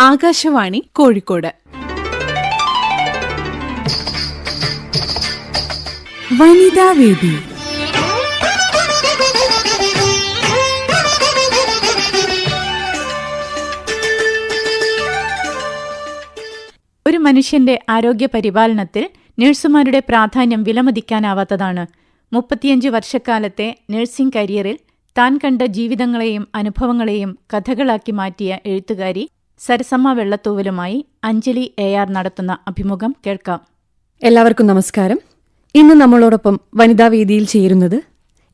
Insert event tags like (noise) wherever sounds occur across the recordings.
ആകാശവാണി കോഴിക്കോട്. വനിതാവേദി ഒരു മനുഷ്യന്റെ ആരോഗ്യ പരിപാലനത്തിൽ നഴ്സുമാരുടെ പ്രാധാന്യം വിലമതിക്കാനാവാത്തതാണ്. മുപ്പത്തിയഞ്ച് വർഷക്കാലത്തെ നഴ്സിംഗ് കരിയറിൽ താൻ കണ്ട ജീവിതങ്ങളെയും അനുഭവങ്ങളെയും കഥകളാക്കി മാറ്റിയ എഴുത്തുകാരി സരസമ്മ വെള്ളത്തൂവലുമായി അഞ്ജലി എ ആർ നടത്തുന്ന അഭിമുഖം കേൾക്കാം. എല്ലാവർക്കും നമസ്കാരം. ഇന്ന് നമ്മളോടൊപ്പം വനിതാ വേദിയിൽ ചേരുന്നത്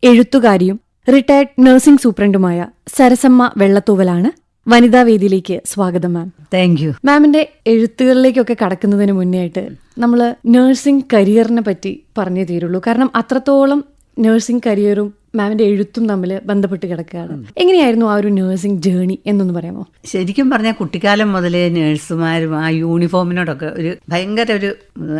എഴുത്തുകാരിയും റിട്ടയർഡ് നഴ്സിംഗ് സൂപ്രണ്ടുമായ സരസമ്മ വെള്ളത്തൂവലാണ്. വനിതാ വേദിയിലേക്ക് സ്വാഗതം മാം താങ്ക് യു മാമിന്റെ എഴുത്തുകളിലേക്കൊക്കെ കടക്കുന്നതിന് മുന്നേ ആയിട്ട് നമ്മൾ നഴ്സിംഗ് കരിയറിനെ പറ്റി പറഞ്ഞേ തീരുള്ളൂ. കാരണം അത്രത്തോളം നഴ്സിംഗ് കരിയറും മാമിന്റെ എഴുത്തും തമ്മിൽ ബന്ധപ്പെട്ട് കിടക്കുകയാണ്. എങ്ങനെയായിരുന്നു ആ ഒരു നേഴ്സിംഗ് ജേണി എന്നൊന്ന് പറയാമോ? ശരിക്കും പറഞ്ഞാൽ കുട്ടിക്കാലം മുതലേ നേഴ്സുമാരും ആ യൂണിഫോമിനോടൊക്കെ ഒരു ഭയങ്കര ഒരു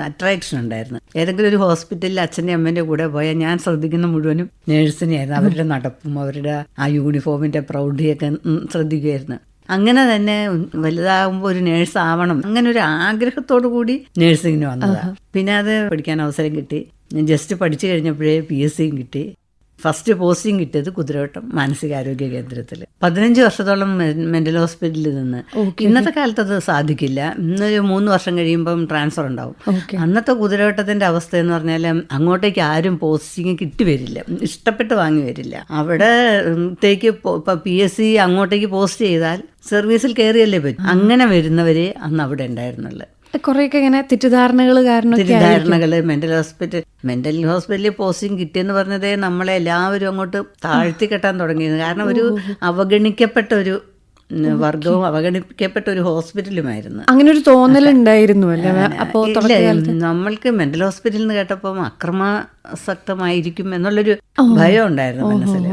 അട്രാക്ഷൻ ഉണ്ടായിരുന്നു. ഏതെങ്കിലും ഒരു ഹോസ്പിറ്റലിൽ അച്ഛന്റെ അമ്മേന്റെ കൂടെ പോയാൽ ഞാൻ ശ്രദ്ധിക്കുന്ന മുഴുവനും നേഴ്സിനെയായിരുന്നു അവരുടെ നടപ്പും അവരുടെ ആ യൂണിഫോമിന്റെ പ്രൗഢിയൊക്കെ ശ്രദ്ധിക്കുമായിരുന്നു അങ്ങനെ തന്നെ വലുതാകുമ്പോൾ ഒരു നേഴ്സ് ആവണം. അങ്ങനെ ഒരു ആഗ്രഹത്തോടു കൂടി നേഴ്സിങ്ങിന് വന്നതാണ് പിന്നെ അത് പഠിക്കാൻ അവസരം കിട്ടി. ഞാൻ ജസ്റ്റ് പഠിച്ചു കഴിഞ്ഞപ്പോഴേ പി എസ് സിയും കിട്ടി. ഫസ്റ്റ് പോസ്റ്റിംഗ് കിട്ടിയത് കുതിരവട്ടം മാനസികാരോഗ്യ കേന്ദ്രത്തിൽ പതിനഞ്ച് വർഷത്തോളം മെന്റൽ ഹോസ്പിറ്റലിൽ നിന്ന്. ഇന്നത്തെ കാലത്ത് അത് സാധിക്കില്ല. ഇന്നൊരു മൂന്ന് വർഷം കഴിയുമ്പം ട്രാൻസ്ഫർ ഉണ്ടാവും. അന്നത്തെ കുതിരവട്ടത്തിന്റെ അവസ്ഥ എന്ന് പറഞ്ഞാൽ അങ്ങോട്ടേക്ക് ആരും പോസ്റ്റിംഗ് കിട്ടി വരില്ല. ഇഷ്ടപ്പെട്ട് വാങ്ങി വരില്ല. അവിടെ ത്തേക്ക് ഇപ്പൊ പി എസ് സി അങ്ങോട്ടേക്ക് പോസ്റ്റ് ചെയ്താൽ സർവീസിൽ കയറിയല്ലേ പറ്റും. അങ്ങനെ വരുന്നവരെ അന്ന് അവിടെ ഉണ്ടായിരുന്നുള്ളു. കുറെയൊക്കെ ഇങ്ങനെ തെറ്റിദ്ധാരണകൾ കാരണം തെറ്റിദ്ധാരണകൾ മെന്റൽ ഹോസ്പിറ്റൽ മെന്റൽ ഹോസ്പിറ്റലിൽ പോസ്റ്റിംഗ് കിട്ടിയെന്ന് പറഞ്ഞതേ നമ്മളെ എല്ലാവരും അങ്ങോട്ട് താഴ്ത്തി കെട്ടാൻ തുടങ്ങിയത് കാരണം ഒരു അവഗണിക്കപ്പെട്ട ഒരു വർഗവും അവഗണിക്കപ്പെട്ട ഒരു ഹോസ്പിറ്റലുമായിരുന്നു. അങ്ങനെ ഒരു തോന്നലുണ്ടായിരുന്നു അല്ലേ? അപ്പോ നമ്മൾക്ക് മെന്റൽ ഹോസ്പിറ്റലിൽ നിന്ന് കേട്ടപ്പം അക്രമാസക്തമായിരിക്കും എന്നുള്ളൊരു ഭയം ഉണ്ടായിരുന്നു മനസ്സിൽ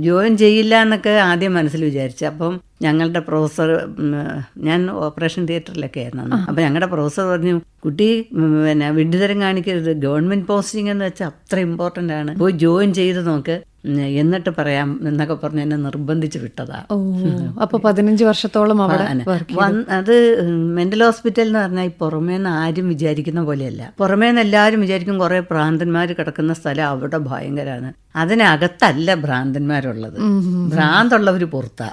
ജോയിൻ ചെയ്യില്ല എന്നൊക്കെ ആദ്യം മനസ്സിൽ വിചാരിച്ചു. അപ്പം ഞങ്ങളുടെ പ്രൊഫസർ ഞാൻ ഓപ്പറേഷൻ തിയേറ്ററിലൊക്കെ ആയിരുന്നു. അപ്പം ഞങ്ങളുടെ പ്രൊഫസർ പറഞ്ഞു കുട്ടി പിന്നെ വിഡ്ഢിതരം കാണിക്കരുത്. ഗവൺമെന്റ് പോസ്റ്റിംഗ് എന്ന് വെച്ചാൽ അത്ര ഇമ്പോർട്ടന്റ് ആണ്. പോയി ജോയിൻ ചെയ്ത് നോക്ക്. എന്നിട്ട് പറയാം എന്നൊക്കെ പറഞ്ഞ് എന്നെ നിർബന്ധിച്ച് വിട്ടതാ. ഓ അപ്പൊ പതിനഞ്ച് വർഷത്തോളം അവിടെ അത് മെന്റൽ ഹോസ്പിറ്റൽ എന്ന് പറഞ്ഞാൽ ഈ പുറമേന്ന് ആരും വിചാരിക്കുന്ന പോലെയല്ല. പുറമേന്ന് എല്ലാവരും വിചാരിക്കും കുറെ ഭ്രാന്തന്മാർ കിടക്കുന്ന സ്ഥലം അവിടെ ഭയങ്കരമാണ് അതിനകത്തല്ല ഭ്രാന്തന്മാരുള്ളത്. ഭ്രാന്തുള്ളവര് പുറത്താ.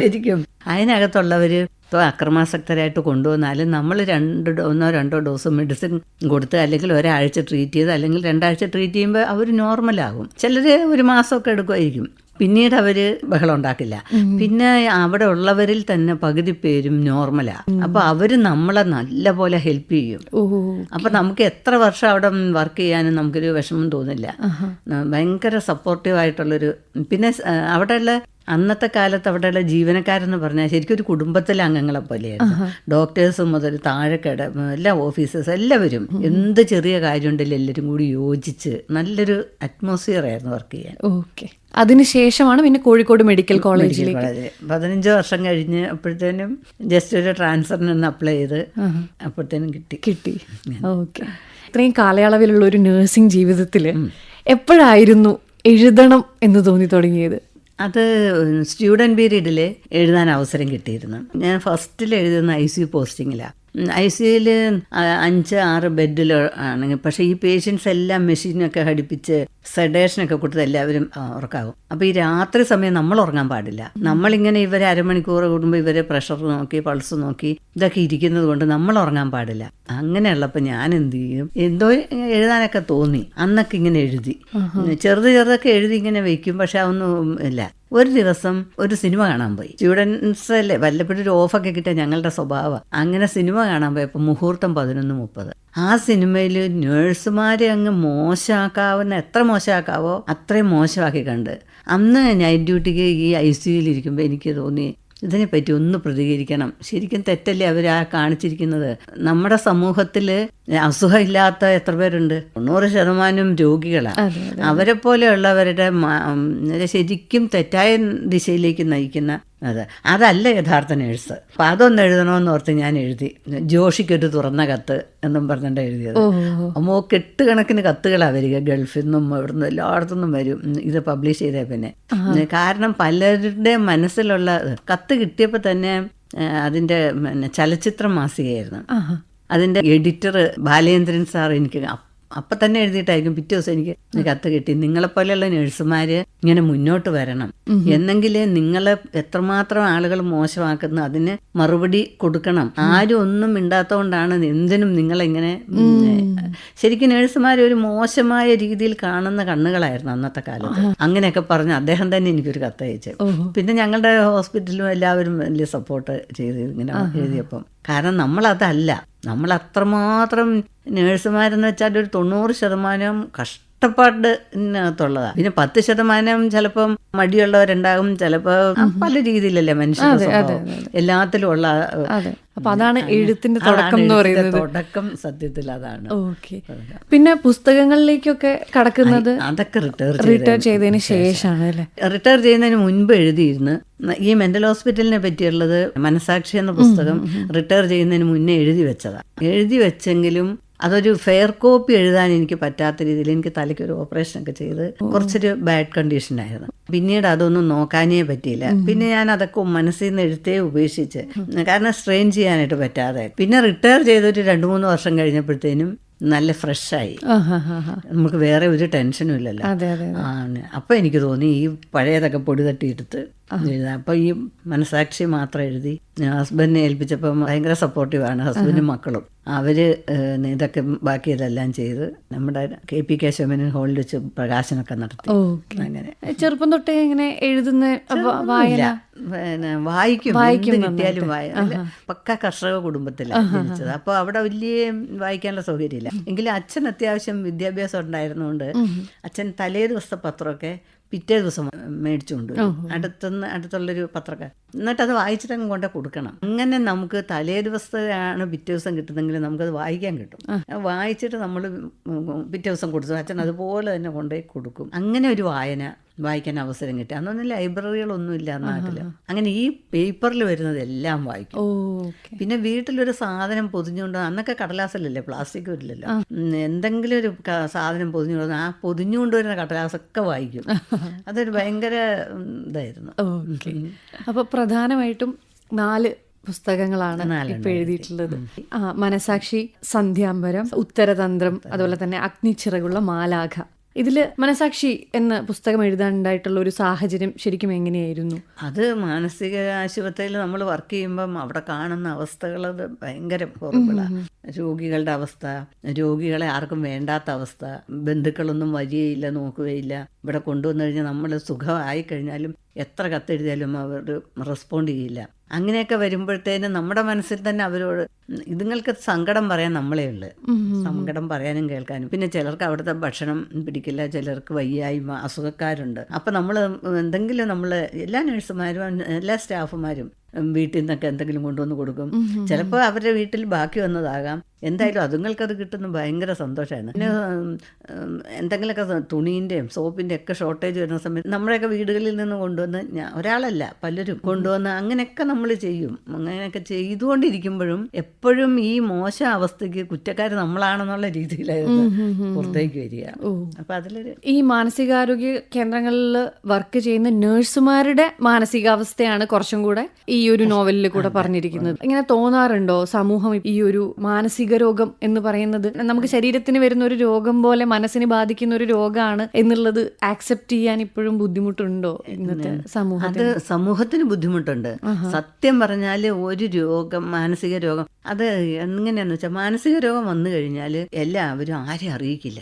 ശരിക്കും. അതിനകത്തുള്ളവര് ഇപ്പോൾ അക്രമാസക്തരായിട്ട് കൊണ്ടുവന്നാലും നമ്മൾ രണ്ട് ഒന്നോ രണ്ടോ ഡോസ് മെഡിസിൻ കൊടുത്ത് അല്ലെങ്കിൽ ഒരാഴ്ച ട്രീറ്റ് ചെയ്ത് അല്ലെങ്കിൽ രണ്ടാഴ്ച ട്രീറ്റ് ചെയ്യുമ്പോൾ അവർ നോർമലാകും ചിലർ ഒരു മാസമൊക്കെ എടുക്കുമായിരിക്കും പിന്നീട് അവർ ബഹളം ഉണ്ടാക്കില്ല. പിന്നെ അവിടെ ഉള്ളവരിൽ തന്നെ പകുതി പേരും നോർമലാ അപ്പൊ അവർ നമ്മളെ നല്ല പോലെ ഹെൽപ്പ് ചെയ്യും അപ്പൊ നമുക്ക് എത്ര വർഷം അവിടെ വർക്ക് ചെയ്യാനും നമുക്കൊരു വിഷമം തോന്നില്ല. ഭയങ്കര സപ്പോർട്ടീവ് ആയിട്ടുള്ളൊരു പിന്നെ അവിടെയുള്ള അന്നത്തെ കാലത്ത് അവിടെയുള്ള ജീവനക്കാരെന്ന് പറഞ്ഞാൽ ശരിക്കും ഒരു കുടുംബത്തിലെ അംഗങ്ങളെ പോലെയായിരുന്നു. ഡോക്ടേഴ്സ് മുതൽ താഴെക്കട എല്ലാ ഓഫീസേഴ്സ് എല്ലാവരും എന്ത് ചെറിയ കാര്യമുണ്ടെങ്കിലും എല്ലാവരും കൂടി യോജിച്ച് നല്ലൊരു അറ്റ്മോസ്ഫിയർ ആയിരുന്നു വർക്ക് ചെയ്യാൻ. ഓക്കെ. അതിനുശേഷമാണ് പിന്നെ കോഴിക്കോട് മെഡിക്കൽ കോളേജിൽ പതിനഞ്ച് വർഷം കഴിഞ്ഞ് അപ്പോഴത്തേനും ജസ്റ്റ് ഒരു ട്രാൻസ്ഫറിന് ഒന്ന് അപ്ലൈ ചെയ്ത് അപ്പോഴത്തേനും കിട്ടി. കിട്ടി. ഓക്കെ. ഇത്രയും കാലയളവിലുള്ള ഒരു നഴ്സിംഗ് ജീവിതത്തിൽ എപ്പോഴായിരുന്നു എഴുതണം എന്ന് തോന്നി തുടങ്ങിയത്? അത് സ്റ്റുഡന്റ് പീരീഡിൽ എഴുതാൻ അവസരം കിട്ടിയിരുന്നു. ഞാൻ ഫസ്റ്റിൽ എഴുതുന്ന ഐ സി പോസ്റ്റിങ്ങിലാണ് ഐ സി യുയിൽ അഞ്ച് ആറ് ബെഡിൽ ആണെങ്കിൽ പക്ഷേ ഈ പേഷ്യൻസ് എല്ലാം മെഷീനൊക്കെ ഘടിപ്പിച്ച് സെഡേഷനൊക്കെ കൊടുത്ത് എല്ലാവരും ഉറക്കാവും. അപ്പോൾ ഈ രാത്രി സമയം നമ്മൾ ഉറങ്ങാൻ പാടില്ല. നമ്മളിങ്ങനെ ഇവരെ അരമണിക്കൂർ കൂടുമ്പോൾ ഇവരെ പ്രഷർ നോക്കി പൾസ് നോക്കി ഇതൊക്കെ ഇരിക്കുന്നത് കൊണ്ട് നമ്മൾ ഉറങ്ങാൻ പാടില്ല. അങ്ങനെയുള്ളപ്പോൾ ഞാൻ എന്ത് ചെയ്യും? എന്തോ എഴുതാനൊക്കെ തോന്നി. അന്നൊക്കെ ഇങ്ങനെ എഴുതി. ചെറുത് ചെറുതൊക്കെ എഴുതി ഇങ്ങനെ വെക്കും പക്ഷെ അതൊന്നും ഇല്ല. ഒരു ദിവസം ഒരു സിനിമ കാണാൻ പോയി. സ്റ്റുഡൻസ് അല്ലേ വല്ലപ്പോഴും ഒരു ഓഫൊക്കെ കിട്ടിയ ഞങ്ങളുടെ സ്വഭാവം. അങ്ങനെ സിനിമ കാണാൻ പോയപ്പോൾ മുഹൂർത്തം പതിനൊന്ന് മുപ്പത്. ആ സിനിമയിൽ നേഴ്സുമാരെ അങ്ങ് മോശമാക്കാവുന്ന എത്ര മോശമാക്കാവോ അത്രയും മോശമാക്കി കണ്ട്. അന്ന് നൈറ്റ് ഡ്യൂട്ടിക്ക് ഈ ഐ സിയുലിരിക്കുമ്പോൾ എനിക്ക് തോന്നി ഇതിനെപ്പറ്റി ഒന്ന് പ്രതികരിക്കണം. ശരിക്കും തെറ്റല്ലേ അവർ ആ കാണിച്ചിരിക്കുന്നത്? നമ്മുടെ സമൂഹത്തിൽ അസുഖമില്ലാത്ത എത്ര പേരുണ്ട്? തൊണ്ണൂറ് ശതമാനം രോഗികളാണ് അവരെ പോലെയുള്ളവരുടെ ശരിക്കും തെറ്റായ ദിശയിലേക്ക് നയിക്കുന്ന അത്. അതല്ല യഥാർത്ഥ നേഴ്സ്. അപ്പം അതൊന്ന് എഴുതണമെന്ന് ഓർത്ത് ഞാൻ എഴുതി. ജോഷിക്കൊരു തുറന്ന കത്ത് എന്നും പറഞ്ഞിട്ട് എഴുതിയത്. അമ്മോ കെട്ടുകണക്കിന് കത്തുകളാണ് വരിക. ഗൾഫിൽ നിന്നും ഇവിടുന്ന് എല്ലായിടത്തുനിന്നും വരും. ഇത് പബ്ലിഷ് ചെയ്തേ പിന്നെ. കാരണം പലരുടെ മനസ്സിലുള്ള കത്ത് കിട്ടിയപ്പോൾ തന്നെ അതിന്റെ പിന്നെ ചലച്ചിത്ര മാസികയായിരുന്നു. അതിന്റെ എഡിറ്റർ ബാലേന്ദ്രൻ സാർ എനിക്ക് അപ്പ- തന്നെ എഴുതിയിട്ടായിരിക്കും പിറ്റേ ദിവസം എനിക്ക് കത്ത് കിട്ടി. നിങ്ങളെപ്പോലെയുള്ള നഴ്സുമാര് ഇങ്ങനെ മുന്നോട്ട് വരണം. എന്നെങ്കിലേ നിങ്ങളെ എത്രമാത്രം ആളുകൾ മോശമാക്കുന്നു അതിന് മറുപടി കൊടുക്കണം. ആരും ഒന്നും മിണ്ടാത്തോണ്ടാണ് എന്തിനും നിങ്ങളിങ്ങനെ ശരിക്കും നഴ്സുമാർ ഒരു മോശമായ രീതിയിൽ കാണുന്ന കണ്ണുകളായിരുന്നു അന്നത്തെ കാലത്ത്. അങ്ങനെയൊക്കെ പറഞ്ഞ് അദ്ദേഹം തന്നെ എനിക്കൊരു കത്ത് അയച്ചു. പിന്നെ ഞങ്ങളുടെ ഹോസ്പിറ്റലും എല്ലാവരും വലിയ സപ്പോർട്ട് ചെയ്ത് ഇങ്ങനെ എഴുതിയപ്പം. കാരണം നമ്മളതല്ല. നമ്മൾ അത്രമാത്രം നേഴ്സുമാരെന്ന് വെച്ചാൽ ഒരു തൊണ്ണൂറ് ശതമാനം കഷ്ടപ്പാടിനകത്തുള്ളതാ പിന്നെ പത്ത് ശതമാനം ചിലപ്പം മടിയുള്ളവരുണ്ടാകും ചിലപ്പോ പല രീതിയിലല്ലേ മനുഷ്യ എല്ലാത്തിലും ഉള്ള അപ്പൊ അതാണ് എഴുത്തിന്റെ തുടക്കം എന്ന് പറയുന്നത്. തുടക്കം സത്യത്തിൽ അതാണ്. ഓക്കെ. പിന്നെ പുസ്തകങ്ങളിലേക്കൊക്കെ കടക്കുന്നത് അതൊക്കെ റിട്ടയർ റിട്ടയർ ചെയ്തതിന് ശേഷമാണ് അല്ലേ? റിട്ടയർ ചെയ്യുന്നതിന് മുൻപ് എഴുതിയിരുന്നു. ഈ മെന്റൽ ഹോസ്പിറ്റലിനെ പറ്റിയുള്ളത് മനസാക്ഷി എന്ന പുസ്തകം റിട്ടയർ ചെയ്യുന്നതിന് മുന്നേ എഴുതി വെച്ചതാണ് എഴുതി വെച്ചെങ്കിലും അതൊരു ഫെയർ കോപ്പി എഴുതാൻ എനിക്ക് പറ്റാത്ത രീതിയിൽ എനിക്ക് തലയ്ക്ക് ഒരു ഓപ്പറേഷൻ ഒക്കെ ചെയ്ത് കുറച്ചൊരു ബാഡ് കണ്ടീഷനായിരുന്നു പിന്നീട് അതൊന്നും നോക്കാനേ പറ്റിയില്ല. പിന്നെ ഞാൻ അതൊക്കെ മനസ്സിൽ നിന്ന് എഴുത്തേ ഉപേക്ഷിച്ച്. കാരണം സ്ട്രെയിൻ ചെയ്യാനായിട്ട് പറ്റാതെ. പിന്നെ റിട്ടയർ ചെയ്തൊരു രണ്ട് മൂന്ന് വർഷം കഴിഞ്ഞപ്പോഴത്തേനും നല്ല ഫ്രഷായി. നമുക്ക് വേറെ ഒരു ടെൻഷനും ഇല്ലല്ലോ. അപ്പൊ എനിക്ക് തോന്നി ഈ പഴയതൊക്കെ പൊടി തട്ടിയെടുത്ത് എഴുതാം. അപ്പൊ ഈ മനസാക്ഷി മാത്രം എഴുതി. ഹസ്ബൻഡിനെ ഏൽപ്പിച്ചപ്പോൾ ഭയങ്കര സപ്പോർട്ടീവാണ് ഹസ്ബൻഡും മക്കളും. അവർ ഇതൊക്കെ ബാക്കി ഇതെല്ലാം ചെയ്ത് നമ്മുടെ കെ പി കേശവമേനൻ ഹോളിൽ വെച്ച് പ്രകാശനമൊക്കെ നടത്തി. അങ്ങനെ. ചെറുപ്പം തൊട്ടേ ഇങ്ങനെ എഴുതുന്ന വായന. പിന്നെ വായിക്കും. വായിക്കും കിട്ടിയാലും വായ പക്ക കർഷക കുടുംബത്തിലാണ് ജനിച്ചത് അപ്പോൾ അവിടെ വലിയ വായിക്കാനുള്ള സൗകര്യമില്ല. എങ്കിലും അച്ഛൻ അത്യാവശ്യം വിദ്യാഭ്യാസം ഉണ്ടായിരുന്നുകൊണ്ട് അച്ഛൻ തലേ ദിവസത്തെ പത്രമൊക്കെ പിറ്റേ ദിവസം മേടിച്ചുകൊണ്ട്. അടുത്തുനിന്ന് അടുത്തുള്ളൊരു പത്രക്കാർ എന്നിട്ട് അത് വായിച്ചിട്ട് അങ്ങ് കൊണ്ടേ കൊടുക്കണം. അങ്ങനെ നമുക്ക് തലേ ദിവസത്തെയാണ് പിറ്റേ ദിവസം കിട്ടുന്നെങ്കിൽ നമുക്കത് വായിക്കാൻ കിട്ടും. വായിച്ചിട്ട് നമ്മൾ പിറ്റേ ദിവസം കൊടുത്തു അച്ഛൻ അതുപോലെ തന്നെ കൊണ്ടുപോയി കൊടുക്കും. അങ്ങനെ ഒരു വായന വായിക്കാൻ അവസരം കിട്ടി. അന്നൊന്നും ലൈബ്രറികളൊന്നും ഇല്ല നാട്ടിൽ അങ്ങനെ ഈ പേപ്പറിൽ വരുന്നതെല്ലാം വായിക്കും. പിന്നെ വീട്ടിലൊരു സാധനം പൊതിഞ്ഞുകൊണ്ട് അന്നൊക്കെ കടലാസല്ലേ പ്ലാസ്റ്റിക് ഇല്ലല്ലോ. എന്തെങ്കിലും ഒരു സാധനം പൊതിഞ്ഞുകൊണ്ട് ആ പൊതിഞ്ഞുകൊണ്ട് വരുന്ന കടലാസൊക്കെ വായിക്കും. (laughs) അതൊരു ഭയങ്കര ഇതായിരുന്നു. ഓക്കെ. അപ്പൊ പ്രധാനമായിട്ടും നാല് പുസ്തകങ്ങളാണ് ഇപ്പൊ എഴുതിയിട്ടുള്ളത്. ആ മനസാക്ഷി സന്ധ്യാംബരം ഉത്തരതന്ത്രം. അതുപോലെ തന്നെ അഗ്നിച്ചിറകുള്ള മാലാഖ. ഇതിൽ മനസാക്ഷി എന്ന പുസ്തകം എഴുതാനുണ്ടായിട്ടുള്ള ഒരു സാഹചര്യം ശരിക്കും എങ്ങനെയായിരുന്നു? അത് മാനസിക ആശുപത്രിയിൽ നമ്മൾ വർക്ക് ചെയ്യുമ്പം അവിടെ കാണുന്ന അവസ്ഥകൾ അത് ഭയങ്കര ഹോറബിളാണ് രോഗികളുടെ അവസ്ഥ രോഗികളെ ആർക്കും വേണ്ടാത്ത അവസ്ഥ ബന്ധുക്കളൊന്നും വരികയില്ല നോക്കുകയില്ല. ഇവിടെ കൊണ്ടുവന്നു കഴിഞ്ഞാൽ നമ്മൾ സുഖമായി കഴിഞ്ഞാലും എത്ര കത്തെഴുതിയാലും അവർ റെസ്പോണ്ട് ചെയ്യില്ല. അങ്ങനെയൊക്കെ വരുമ്പോഴത്തേനും നമ്മുടെ മനസ്സിൽ തന്നെ അവരോട് ഇതുങ്ങൾക്ക് സങ്കടം പറയാൻ നമ്മളേ ഉള്ളു. സങ്കടം പറയാനും കേൾക്കാനും. പിന്നെ ചിലർക്ക് അവിടുത്തെ ഭക്ഷണം പിടിക്കില്ല ചിലർക്ക് വയ്യായ്മ അസുഖക്കാരുണ്ട്. അപ്പം നമ്മൾ എന്തെങ്കിലും നമ്മൾ എല്ലാ നഴ്സുമാരും എല്ലാ സ്റ്റാഫുമാരും വീട്ടിൽ നിന്നൊക്കെ എന്തെങ്കിലും കൊണ്ടുവന്ന് കൊടുക്കും. ചിലപ്പോൾ അവരുടെ വീട്ടിൽ ബാക്കി വന്നതാകാം. എന്തായാലും അതുങ്ങൾക്കത് കിട്ടുന്ന ഭയങ്കര സന്തോഷമാണ് പിന്നെ എന്തെങ്കിലുമൊക്കെ തുണീന്റെയും സോപ്പിന്റെ ഒക്കെ ഷോർട്ടേജ് വരുന്ന സമയത്ത് നമ്മുടെയൊക്കെ വീടുകളിൽ നിന്ന് കൊണ്ടുവന്ന് ഞാൻ ഒരാളല്ല പലരും കൊണ്ടുവന്ന് അങ്ങനെയൊക്കെ നമ്മൾ ചെയ്യും. അങ്ങനെയൊക്കെ ചെയ്തുകൊണ്ടിരിക്കുമ്പോഴും എപ്പോഴും ഈ മോശ അവസ്ഥയ്ക്ക് കുറ്റക്കാർ നമ്മളാണെന്നുള്ള രീതിയിലായിരുന്നു പുറത്തേക്ക് വരിക. അപ്പം അതിലൊരു ഈ മാനസികാരോഗ്യ കേന്ദ്രങ്ങളിൽ വർക്ക് ചെയ്യുന്ന നഴ്സുമാരുടെ മാനസികാവസ്ഥയാണ് കുറച്ചും കൂടെ ഈ ഒരു നോവലിൽ കൂടെ പറഞ്ഞിരിക്കുന്നത്. ഇങ്ങനെ തോന്നാറുണ്ടോ സമൂഹം ഈ ഒരു മാനസിക രോഗം എന്ന് പറയുന്നത് നമുക്ക് ശരീരത്തിന് വരുന്ന ഒരു രോഗം പോലെ മനസ്സിനെ ബാധിക്കുന്ന ഒരു രോഗമാണ് എന്നുള്ളത് ആക്സെപ്റ്റ് ചെയ്യാൻ ഇപ്പോഴും ബുദ്ധിമുട്ടുണ്ടോ ഇന്നത്തെ സമൂഹത്തിൽ അത് സമൂഹത്തിന് ബുദ്ധിമുട്ടുണ്ട്. സത്യം പറഞ്ഞാൽ ഒരു രോഗം മാനസിക രോഗം അത് എങ്ങനെയാന്ന് വെച്ചാൽ മാനസിക രോഗം വന്നു കഴിഞ്ഞാൽ എല്ലാവരും ആരെയും അറിയിക്കില്ല.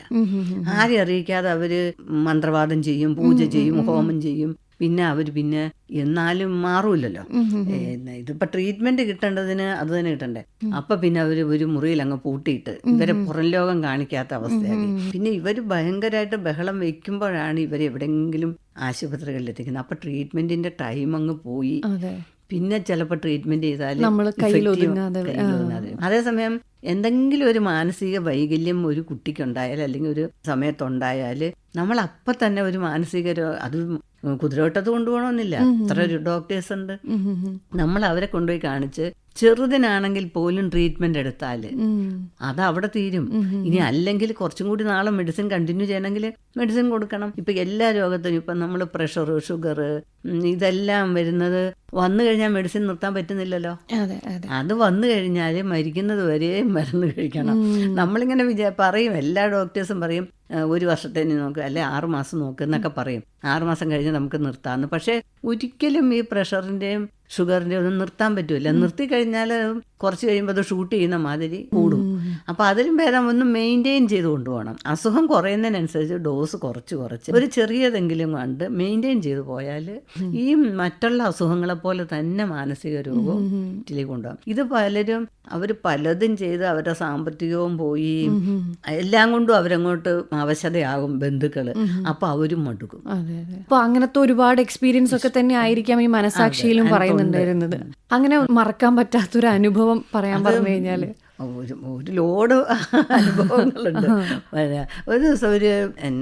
ആരെയും അറിയിക്കാതെ അവർ മന്ത്രവാദം ചെയ്യും പൂജ ചെയ്യും ഹോമം ചെയ്യും. പിന്നെ അവർ പിന്നെ എന്നാലും മാറൂലല്ലോ. ഇതിപ്പൊ ട്രീറ്റ്മെന്റ് കിട്ടേണ്ടതിന് അത് തന്നെ കിട്ടണ്ടേ. അപ്പൊ പിന്നെ അവർ ഒരു മുറിയിൽ അങ്ങ് പൂട്ടിയിട്ട് ഇവരെ പുറം ലോകം കാണിക്കാത്ത അവസ്ഥയായി പിന്നെ ഇവർ ഭയങ്കരമായിട്ട് ബഹളം വെക്കുമ്പോഴാണ് ഇവർ എവിടെയെങ്കിലും ആശുപത്രികളിൽ എത്തിക്കുന്നത്. അപ്പൊ ട്രീറ്റ്മെന്റിന്റെ ടൈം അങ്ങ് പോയി. പിന്നെ ചിലപ്പോൾ ട്രീറ്റ്മെന്റ് ചെയ്താൽ അതേസമയം എന്തെങ്കിലും ഒരു മാനസിക വൈകല്യം ഒരു കുട്ടിക്കുണ്ടായാൽ അല്ലെങ്കിൽ ഒരു സമയത്തുണ്ടായാൽ നമ്മൾ അപ്പം തന്നെ ഒരു മാനസിക അത് കുതിരവട്ടത്ത് കൊണ്ടുപോകണമെന്നില്ല. അത്ര ഒരു ഡോക്ടേഴ്സ് ഉണ്ട്. നമ്മൾ അവരെ കൊണ്ടുപോയി കാണിച്ച് ചെറുതിനാണെങ്കിൽ പോലും ട്രീറ്റ്മെന്റ് എടുത്താൽ അത് അവിടെ തീരും. ഇനി അല്ലെങ്കിൽ കുറച്ചും കൂടി നാളെ മെഡിസിൻ കണ്ടിന്യൂ ചെയ്യണമെങ്കിൽ മെഡിസിൻ കൊടുക്കണം. ഇപ്പൊ എല്ലാ രോഗത്തിനും ഇപ്പൊ നമ്മൾ പ്രഷർ ഷുഗർ ഇതെല്ലാം വരുന്നത് വന്നു കഴിഞ്ഞാൽ മെഡിസിൻ നിർത്താൻ പറ്റുന്നില്ലല്ലോ. അതെ വന്നു കഴിഞ്ഞാൽ മരിക്കുന്നത് വരെ മരുന്ന് കഴിക്കണം. നമ്മളിങ്ങനെ വിചാ പറയും എല്ലാ ഡോക്ടേഴ്സും പറയും ഒരു വർഷത്തേന് നോക്കുക അല്ലെ ആറുമാസം നോക്കുക നോക്ക് എന്നൊക്കെ പറയും. ആറുമാസം കഴിഞ്ഞ് നമുക്ക് നിർത്താമെന്ന് പക്ഷേ ഒരിക്കലും ഈ പ്രഷറിന്റെയും ഷുഗറിന്റെയും ഒന്നും നിർത്താൻ പറ്റൂല. നിർത്തി കഴിഞ്ഞാൽ കുറച്ച് കഴിയുമ്പോൾ അത് ഷൂട്ട് ചെയ്യുന്ന മാതിരി കൂടും. അപ്പൊ അതിലും ഭേദം ഒന്ന് മെയിന്റെയിൻ ചെയ്ത് കൊണ്ടുപോകണം. അസുഖം കുറയുന്നതിനനുസരിച്ച് ഡോസ് കുറച്ച് കുറച്ച്. ഒരു ചെറിയതെങ്കിലും കണ്ട് മെയിന്റെയിൻ ചെയ്ത് പോയാൽ ഈ മറ്റുള്ള അസുഖങ്ങളെ പോലെ തന്നെ മാനസിക രോഗവും വീട്ടിലേക്ക് കൊണ്ടുപോകാം. ഇത് പലരും അവർ പലതും ചെയ്ത് അവരുടെ സാമ്പത്തികവും പോയി എല്ലാം കൊണ്ടും അവരങ്ങോട്ട് അവശതയാകും ബന്ധുക്കൾ. അപ്പൊ അവരും മടുക്കും. അപ്പൊ അങ്ങനത്തെ ഒരുപാട് എക്സ്പീരിയൻസ് ഒക്കെ തന്നെ ആയിരിക്കാം ഈ മനസാക്ഷിയിലും പറയുന്നുണ്ടായിരുന്നത്. അങ്ങനെ മറക്കാൻ പറ്റാത്തൊരു അനുഭവം പറയാൻ പറഞ്ഞു കഴിഞ്ഞാൽ. ഒരു ഒരു ലോഡ് അനുഭവങ്ങളുണ്ട്. ഒരു ദിവസം ഒരു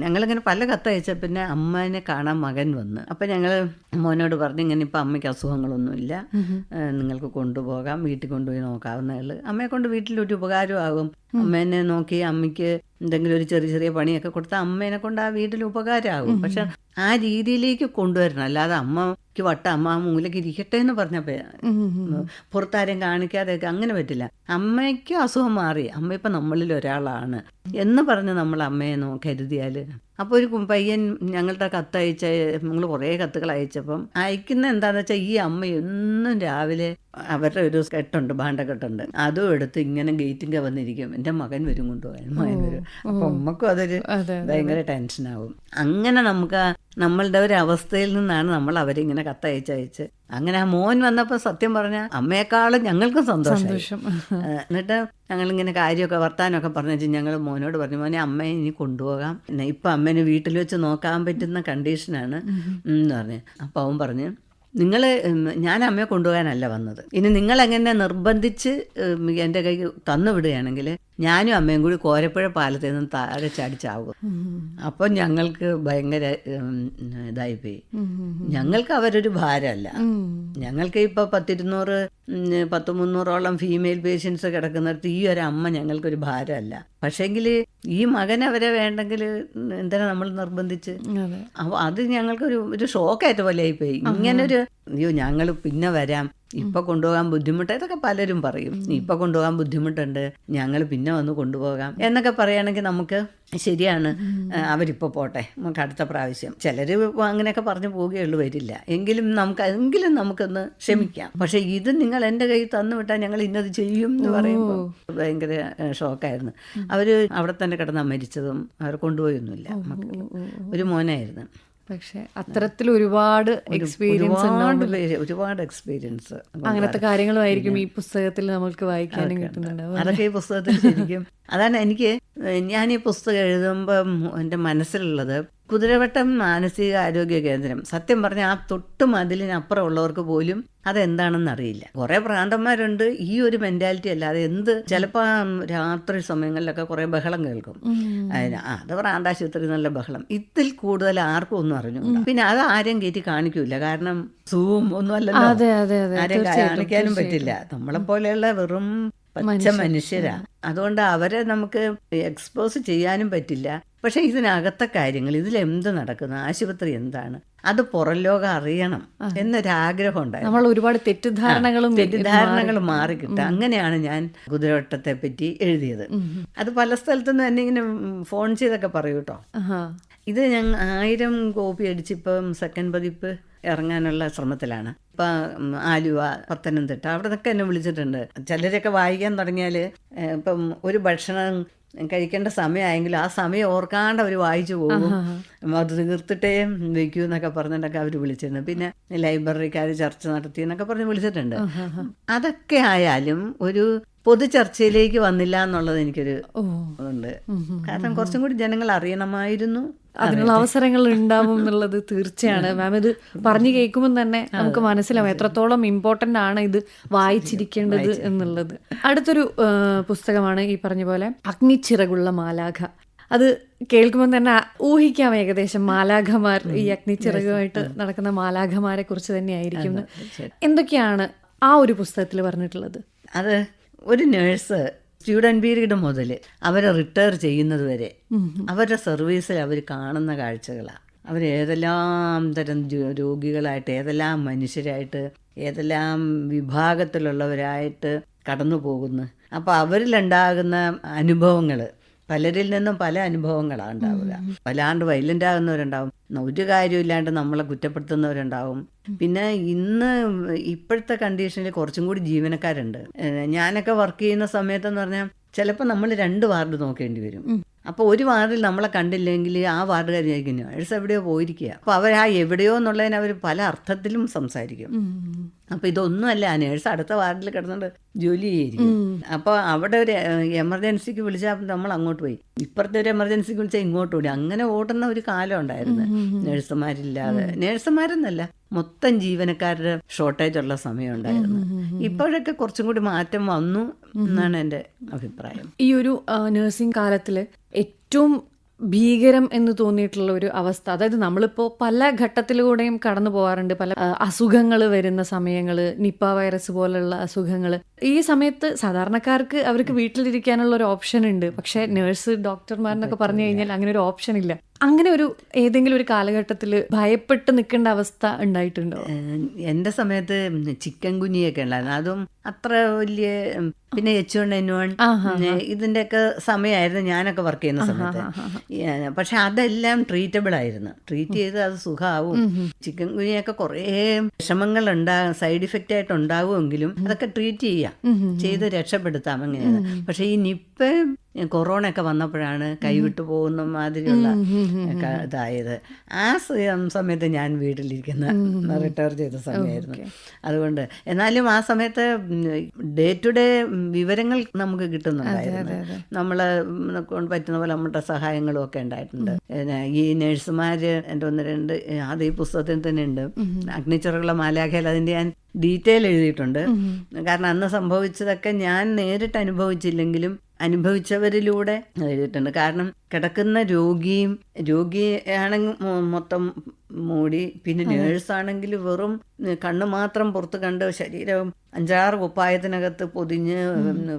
ഞങ്ങളിങ്ങനെ പല കത്തയച്ച പിന്നെ അമ്മേനെ കാണാൻ മകൻ വന്ന്. അപ്പം ഞങ്ങൾ മോനോട് പറഞ്ഞു ഇങ്ങനെ ഇപ്പം അമ്മയ്ക്ക് അസുഖങ്ങളൊന്നുമില്ല. നിങ്ങൾക്ക് കൊണ്ടുപോകാം വീട്ടിൽ കൊണ്ടുപോയി നോക്കാവുന്നേ അമ്മയെ കൊണ്ട് വീട്ടിലൊരു ഉപകാരമാകും. അമ്മേനെ നോക്കി അമ്മയ്ക്ക് എന്തെങ്കിലും ഒരു ചെറിയ ചെറിയ പണിയൊക്കെ കൊടുത്താൽ അമ്മേനെ കൊണ്ട് ആ വീട്ടിൽ ഉപകാരമാകും. പക്ഷെ ആ രീതിയിലേക്ക് കൊണ്ടുവരണം. അല്ലാതെ അമ്മയ്ക്ക് വട്ട അമ്മ ആ മൂലയ്ക്ക് ഇരിക്കട്ടെ എന്ന് പറഞ്ഞപ്പോ പുറത്താരും കാണിക്കാതെ അങ്ങനെ പറ്റില്ല. അമ്മയ്ക്ക് അസുഖം മാറി. അമ്മ ഇപ്പം നമ്മളിൽ ഒരാളാണ്. എന്ന് പറഞ്ഞ് നമ്മൾ അമ്മയെ നോ കരുതിയാൽ അപ്പോൾ ഒരു പയ്യൻ ഞങ്ങളുടെ കത്ത് അയച്ച കുറേ കത്തുകൾ അയച്ചപ്പം അയക്കുന്ന എന്താണെന്ന് വെച്ചാൽ ഈ അമ്മ എന്നും രാവിലെ അവരുടെ ഒരു കെട്ടുണ്ട് ഭാണ്ഡക്കെട്ടുണ്ട് അതും എടുത്ത് ഇങ്ങനെ ഗേറ്റിന്റെ വന്നിരിക്കും. എന്റെ മകൻ വരും കൊണ്ടുപോകാൻ മകൻ വരും. അപ്പം അമ്മക്കും അതൊരു ഭയങ്കര ടെൻഷനാവും അങ്ങനെ നമുക്ക് നമ്മളുടെ ഒരു അവസ്ഥയിൽ നിന്നാണ് നമ്മൾ അവരിങ്ങനെ കത്തയച്ചയച്ച് അങ്ങനെ ആ മോൻ വന്നപ്പോൾ സത്യം പറഞ്ഞ അമ്മയെക്കാളും ഞങ്ങൾക്കും സന്തോഷം. എന്നിട്ട് ഞങ്ങളിങ്ങനെ കാര്യമൊക്കെ വർത്താനമൊക്കെ പറഞ്ഞു ഞങ്ങൾ മോനോട് പറഞ്ഞു മോനെ അമ്മയെ ഇനി കൊണ്ടുപോകാം. പിന്നെ ഇപ്പം അമ്മേനെ വീട്ടിൽ വെച്ച് നോക്കാൻ പറ്റുന്ന കണ്ടീഷനാണ്. എന്ന് പറഞ്ഞു. അപ്പോൾ അവൻ പറഞ്ഞു നിങ്ങൾ ഞാൻ അമ്മയെ കൊണ്ടുപോകാനല്ല വന്നത്. ഇനി നിങ്ങൾ എങ്ങനെ നിർബന്ധിച്ച് എന്റെ കൈ തന്നു വിടുകയാണെങ്കിൽ ഞാനും അമ്മയും കൂടി കോരപ്പുഴ പാലത്തിൽ നിന്ന് താഴെ ചാടിച്ചാവും അപ്പം ഞങ്ങൾക്ക് ഭയങ്കര ഇതായി ഇതായിപ്പോയി. ഞങ്ങൾക്ക് അവരൊരു ഭാരമല്ല. ഞങ്ങൾക്ക് ഇപ്പോൾ പത്തിരുന്നൂറ് പത്ത് മുന്നൂറോളം ഫീമെയിൽ പേഷ്യൻസ് കിടക്കുന്നിടത്ത് ഈ ഒരു അമ്മ ഞങ്ങൾക്കൊരു ഭാരമല്ല. പക്ഷേങ്കിൽ ഈ മകൻ അവരെ വേണ്ടെങ്കിൽ എന്തിനാ നമ്മൾ നിർബന്ധിച്ച്? അപ്പോൾ അത് ഞങ്ങൾക്കൊരു ഒരു ഷോക്കായിട്ട് പോലെ ആയിപ്പോയി ഇങ്ങനൊരു അയ്യോ ഞങ്ങൾ പിന്നെ വരാം. ഇപ്പൊ കൊണ്ടുപോകാൻ ബുദ്ധിമുട്ട് ഇതൊക്കെ പലരും പറയും. ഇപ്പൊ കൊണ്ടുപോകാൻ ബുദ്ധിമുട്ടുണ്ട് ഞങ്ങൾ പിന്നെ വന്ന് കൊണ്ടുപോകാം എന്നൊക്കെ പറയുകയാണെങ്കിൽ നമുക്ക് ശരിയാണ്. അവരിപ്പോൾ അവരിപ്പോ പോട്ടെ നമുക്ക് അടുത്ത പ്രാവശ്യം. ചിലർ അങ്ങനെയൊക്കെ പറഞ്ഞു പോവുകയുള്ളൂ വരില്ല. എങ്കിലും നമുക്ക് എങ്കിലും നമുക്കൊന്ന് ക്ഷമിക്കാം. പക്ഷെ ഇത് നിങ്ങൾ എന്റെ കയ്യിൽ തന്നു വിട്ടാൽ ഞങ്ങൾ ഇന്നത് ചെയ്യും എന്ന് പറയുമ്പോൾ ഭയങ്കര ഷോക്കായിരുന്നു. അവർ അവിടെ തന്നെ കിടന്നാൽ മരിച്ചതും അവർ കൊണ്ടുപോയൊന്നുമില്ല ഒരു മോനായിരുന്നു. പക്ഷെ അത്തരത്തിൽ ഒരുപാട് എക്സ്പീരിയൻസ് ഒരുപാട് എക്സ്പീരിയൻസ് അങ്ങനത്തെ കാര്യങ്ങളുമായിരിക്കും ഈ പുസ്തകത്തിൽ നമുക്ക് വായിക്കാനും കിട്ടുന്നുണ്ടാവും അതൊക്കെ ഈ പുസ്തകത്തിൽ ശരിക്കും അതാണ് എനിക്ക് ഞാൻ ഈ പുസ്തകം എഴുതുമ്പം എന്റെ മനസ്സിലുള്ളത് കുതിരവട്ടം മാനസികാരോഗ്യ കേന്ദ്രം. സത്യം പറഞ്ഞാൽ ആ തൊട്ട് മതിലിനപ്പുറം ഉള്ളവർക്ക് പോലും അതെന്താണെന്ന് അറിയില്ല. കുറേ ഭ്രാന്തന്മാരുണ്ട്. ഈ ഒരു മെന്റാലിറ്റി അല്ലാതെ എന്ത് ചിലപ്പോൾ രാത്രി സമയങ്ങളിലൊക്കെ കുറേ ബഹളം കേൾക്കും. അത് പ്രാന്താശുപത്രി നല്ല ബഹളം. ഇതിൽ കൂടുതൽ ആർക്കും ഒന്നും അറിഞ്ഞു പിന്നെ അത് ആരും കയറ്റി കാണിക്കൂല കാരണം സൂവും ഒന്നും അല്ലല്ലോ. ആരെയും കാണിക്കാനും പറ്റില്ല. നമ്മളെ പോലെയുള്ള വെറും പച്ച മനുഷ്യരാ. അതുകൊണ്ട് അവരെ നമുക്ക് എക്സ്പോസ് ചെയ്യാനും പറ്റില്ല. പക്ഷെ ഇതിനകത്തെ കാര്യങ്ങൾ ഇതിൽ എന്ത് നടക്കുന്നു ആശുപത്രി എന്താണ് അത് പുറം ലോകം അറിയണം എന്നൊരാഗ്രഹം ഉണ്ടായിരുന്നു നമ്മൾ ഒരുപാട് തെറ്റിദ്ധാരണകളും തെറ്റിദ്ധാരണകൾ മാറി. കിട്ടുക അങ്ങനെയാണ് ഞാൻ കുതിരവട്ടത്തെ പറ്റി എഴുതിയത് അത് പല സ്ഥലത്തുനിന്ന് തന്നെ ഇങ്ങനെ ഫോൺ ചെയ്തൊക്കെ പറയൂട്ടോ. ഇത് ഞങ്ങൾ ആയിരം കോപ്പി അടിച്ചിപ്പം സെക്കൻഡ് പതിപ്പ് ഇറങ്ങാനുള്ള ശ്രമത്തിലാണ്. ഇപ്പം ആലുവ പത്തനംതിട്ട അവിടെ നിന്നൊക്കെ എന്നെ വിളിച്ചിട്ടുണ്ട്. ചിലരൊക്കെ വായിക്കാൻ തുടങ്ങിയാൽ ഇപ്പം ഒരു ഭക്ഷണം കഴിക്കേണ്ട സമയമായെങ്കിൽ ആ സമയം ഓർക്കാണ്ട് അവർ വായിച്ചു പോകും. അത് തീർത്തിട്ടേ വയ്ക്കൂ എന്നൊക്കെ പറഞ്ഞിട്ടൊക്കെ അവർ വിളിച്ചിട്ടുണ്ട്. പിന്നെ ലൈബ്രറിക്കാർ ചർച്ച നടത്തി എന്നൊക്കെ പറഞ്ഞ് വിളിച്ചിട്ടുണ്ട്. അതൊക്കെ ആയാലും ഒരു പൊതു ചർച്ചയിലേക്ക് വന്നില്ല എന്നുള്ളത് എനിക്കൊരു ഉണ്ട് കാരണം കുറച്ചും കൂടി ജനങ്ങൾ അറിയണമായിരുന്നു അതിനുള്ള അവസരങ്ങൾ ഉണ്ടാവും എന്നുള്ളത് തീർച്ചയാണ്. മാം ഇത് പറഞ്ഞു കേൾക്കുമ്പോൾ തന്നെ നമുക്ക് മനസ്സിലാവും എത്രത്തോളം ഇമ്പോർട്ടന്റ് ആണ് ഇത് വായിച്ചിരിക്കേണ്ടത് എന്നുള്ളത്. അടുത്തൊരു പുസ്തകമാണ് ഈ പറഞ്ഞ പോലെ അഗ്നിച്ചിറകുള്ള മാലാഖ. അത് കേൾക്കുമ്പോൾ തന്നെ ഊഹിക്കാം ഏകദേശം മാലാഖമാർ ഈ അഗ്നിച്ചിറകുമായിട്ട് നടക്കുന്ന മാലാഖമാരെ കുറിച്ച് തന്നെയായിരിക്കും. എന്തൊക്കെയാണ് ആ ഒരു പുസ്തകത്തിൽ പറഞ്ഞിട്ടുള്ളത്? അത് ഒരു നേഴ്സ് സ്റ്റുഡന്റ് പീരീഡ് മുതൽ അവരെ റിട്ടയർ ചെയ്യുന്നത് വരെ അവരുടെ സർവീസിൽ അവർ കാണുന്ന കാഴ്ചകളാണ് അവർ ഏതെല്ലാം തരം രോഗികളായിട്ട് ഏതെല്ലാം മനുഷ്യരായിട്ട് ഏതെല്ലാം വിഭാഗത്തിലുള്ളവരായിട്ട് കടന്നു പോകുന്നു അപ്പോൾ അവരിലുണ്ടാകുന്ന അനുഭവങ്ങൾ പലരിൽ നിന്നും പല അനുഭവങ്ങളാണ് ഉണ്ടാവുക. വല്ലാണ്ട് വൈലന്റ് ആകുന്നവരുണ്ടാവും ഒരു കാര്യമില്ലാണ്ട് നമ്മളെ കുറ്റപ്പെടുത്തുന്നവരുണ്ടാവും. പിന്നെ ഇന്ന് ഇപ്പോഴത്തെ കണ്ടീഷനിൽ കുറച്ചും കൂടി ജീവനക്കാരുണ്ട്. ഞാനൊക്കെ വർക്ക് ചെയ്യുന്ന സമയത്തെന്ന് പറഞ്ഞാൽ ചിലപ്പോൾ നമ്മൾ രണ്ട് വാർഡ് നോക്കേണ്ടി വരും. അപ്പോൾ ഒരു വാർഡിൽ നമ്മളെ കണ്ടില്ലെങ്കിൽ ആ വാർഡുകാരിയായിരിക്കും നേഴ്സ് എവിടെയോ പോയിരിക്കുക. അപ്പോൾ അവർ ആ എവിടെയോ എന്നുള്ളതിന് അവർ പല അർത്ഥത്തിലും സംസാരിക്കും. അപ്പോൾ ഇതൊന്നുമല്ല ആ നേഴ്സ് അടുത്ത വാർഡിൽ കിടന്നുകൊണ്ട് ജോലി ചെയ്തിരിക്കും. അപ്പോൾ അവിടെ ഒരു എമർജൻസിക്ക് വിളിച്ചാൽ നമ്മൾ അങ്ങോട്ട് പോയി. ഇപ്പുറത്തെ ഒരു എമർജൻസിക്ക് വിളിച്ചാൽ ഇങ്ങോട്ട് ഓടി. അങ്ങനെ ഓടുന്ന ഒരു കാലം ഉണ്ടായിരുന്നു. നേഴ്സുമാരില്ലാതെ. നേഴ്സുമാരെന്നല്ല മൊത്തം ജീവനക്കാരുടെ ഷോർട്ടേജ് ഉള്ള സമയം ഉണ്ടായിരുന്നു. ഇപ്പോഴൊക്കെ കുറച്ചും കൂടി മാറ്റം വന്നു എന്നാണ് എന്റെ അഭിപ്രായം. ഈ ഒരു നഴ്സിംഗ് കാലത്തിൽ ഏറ്റവും ഭീകരം എന്ന് തോന്നിയിട്ടുള്ള ഒരു അവസ്ഥ. അതായത് നമ്മളിപ്പോൾ പല ഘട്ടത്തിലൂടെയും കടന്നു പോകാറുണ്ട്. പല അസുഖങ്ങൾ വരുന്ന സമയങ്ങൾ നിപ്പ വൈറസ് പോലുള്ള അസുഖങ്ങൾ ഈ സമയത്ത് സാധാരണക്കാർക്ക് അവർക്ക് വീട്ടിലിരിക്കാനുള്ള ഒരു ഓപ്ഷൻ ഉണ്ട്. പക്ഷേ നേഴ്സ് ഡോക്ടർമാരെന്നൊക്കെ പറഞ്ഞു കഴിഞ്ഞാൽ അങ്ങനെ ഒരു ഓപ്ഷൻ ഇല്ല. അങ്ങനെ ഒരു ഏതെങ്കിലും ഒരു കാലഘട്ടത്തിൽ ഭയപ്പെട്ട് നിൽക്കേണ്ട അവസ്ഥ ഉണ്ടായിട്ടുണ്ടോ? എന്റെ സമയത്ത് ചിക്കൻ കുഞ്ഞിയൊക്കെ ഉണ്ടായിരുന്നു. അതും അത്ര വലിയ പിന്നെ എച്ച് വൺ എൻ വൺ ഇതിന്റെയൊക്കെ സമയമായിരുന്നു ഞാനൊക്കെ വർക്ക് ചെയ്യുന്ന സമയത്ത്. പക്ഷെ അതെല്ലാം ട്രീറ്റബിൾ ആയിരുന്നു. ട്രീറ്റ് ചെയ്ത് അത് സുഖമാവും. ചിക്കൻ കുഞ്ഞിയൊക്കെ കുറേ വിഷമങ്ങൾ ഉണ്ടാകും സൈഡ് ഇഫക്റ്റ് ആയിട്ട് ഉണ്ടാവുമെങ്കിലും അതൊക്കെ ട്രീറ്റ് ചെയ്യാം. ചെയ്ത് രക്ഷപ്പെടുത്താം അങ്ങനെയാണ്. പക്ഷെ ഈ നിപ്പ കൊറോണ ഒക്കെ വന്നപ്പോഴാണ് കൈവിട്ടു പോകുന്ന മാതിരിയുള്ള ഇതായത്. ആ സമയത്ത് ഞാൻ വീട്ടിലിരിക്കുന്ന റിട്ടയർ ചെയ്ത സമയമായിരുന്നു. അതുകൊണ്ട് എന്നാലും ആ സമയത്ത് ഡേ ടു ഡേ വിവരങ്ങൾ നമുക്ക് കിട്ടുന്നുണ്ടായിരുന്നു. നമ്മളെ കൊണ്ട് പറ്റുന്ന പോലെ നമ്മുടെ സഹായങ്ങളും ഒക്കെ ഉണ്ടായിട്ടുണ്ട്. ഈ നഴ്സുമാര് എന്റെ ഒന്ന് രണ്ട് അത് ഈ പുസ്തകത്തിൽ തന്നെ ഉണ്ട്. അഗ്നിച്ചുറകുള്ള മാലാഖയിൽ അതിന്റെ ഞാൻ ഡീറ്റെയിൽ എഴുതിയിട്ടുണ്ട്. കാരണം അന്ന് സംഭവിച്ചതൊക്കെ ഞാൻ നേരിട്ട് അനുഭവിച്ചില്ലെങ്കിലും അനുഭവിച്ചവരിലൂടെ എഴുതിയിട്ടുണ്ട്. കാരണം കിടക്കുന്ന രോഗിയും രോഗിയാണെങ്കിൽ മൊത്തം മൂടി പിന്നെ നേഴ്സാണെങ്കിൽ വെറും കണ്ണ് മാത്രം പുറത്ത് കണ്ട് ശരീരം അഞ്ചാറ് കുപ്പായത്തിനകത്ത് പൊതിഞ്ഞ്